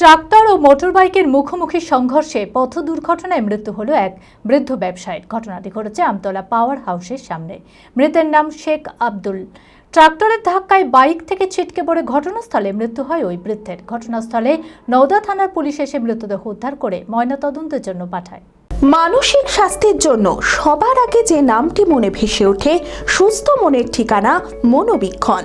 Tractor ও মোটরবাইকের মুখোমুখি সংঘর্ষে পথ দুর্ঘটনায় মৃত্যু হলো এক বৃদ্ধ ব্যবসায়ীর। ঘটনাটি ঘটেছে আমতলা পাওয়ার হাউসের সামনে। মৃতের নাম শেখ আব্দুল। ট্রাক্টরের ধাক্কায় বাইক থেকে ছিটকে পড়ে ঘটনাস্থলে মৃত্যু হয় ওই বৃদ্ধের। ঘটনাস্থলে নওদা থানার পুলিশ এসে মৃতদেহ উদ্ধার করে ময়নাতদন্তের জন্য পাঠায়। মানসিক স্বাস্থ্যের জন্য সবার আগে যে নামটি মনে ভেসে ওঠে, সুস্থ মনের ঠিকানা মনোবীক্ষণ।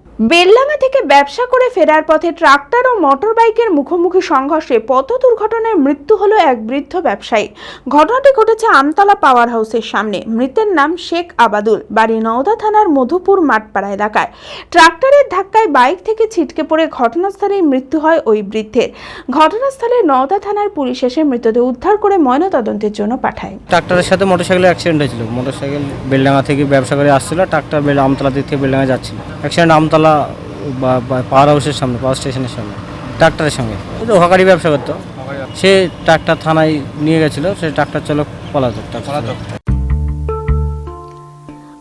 বেললামা থেকে ব্যবসা করে ফেরার পথে ট্রাক্টর ও মোটর বাইকের মুখোমুখি সংঘর্ষে পথ দুর্ঘটনায় মৃত্যু হলো এক বৃদ্ধ ব্যবসায়ী। ঘটনাটি ঘটেছে আমতলা পাওয়ার হাউসের সামনে। মৃতের নাম শেখ আবাদুল, বাড়ি নওদা থানার মধুপুর মাঠপাড়া এলাকায়। ট্রাক্টরের ধাক্কায় বাইক থেকে ছিটকে পড়ে ঘটনাস্থলেই মৃত্যু হয় ওই বৃদ্ধের। ঘটনাস্থলে নওদা থানার পুলিশ এসে মৃতদেহ উদ্ধার করে ময়নাতদন্তের জন্য পাঠায়। ট্রাক্টরের সাথে মোটরসাইকেলের অ্যাক্সিডেন্ট হয়েছিল। মোটরসাইকেল বেলডাঙ্গা থেকে ব্যবসা করে আসছিল। ট্রাক্টর আমতলা থেকে বেলডাঙ্গা যাচ্ছিল। অ্যাক্সিডেন্ট আমতলা পাওয়ার হাউসের সামনে পাওয়ার স্টেশনের সামনে ট্রাক্টরের সঙ্গে। তো হকারি ব্যবসা করতো। সে ট্রাক্টর থানায় নিয়ে গেছিল সে ট্রাক্টর চালক। পলাতক।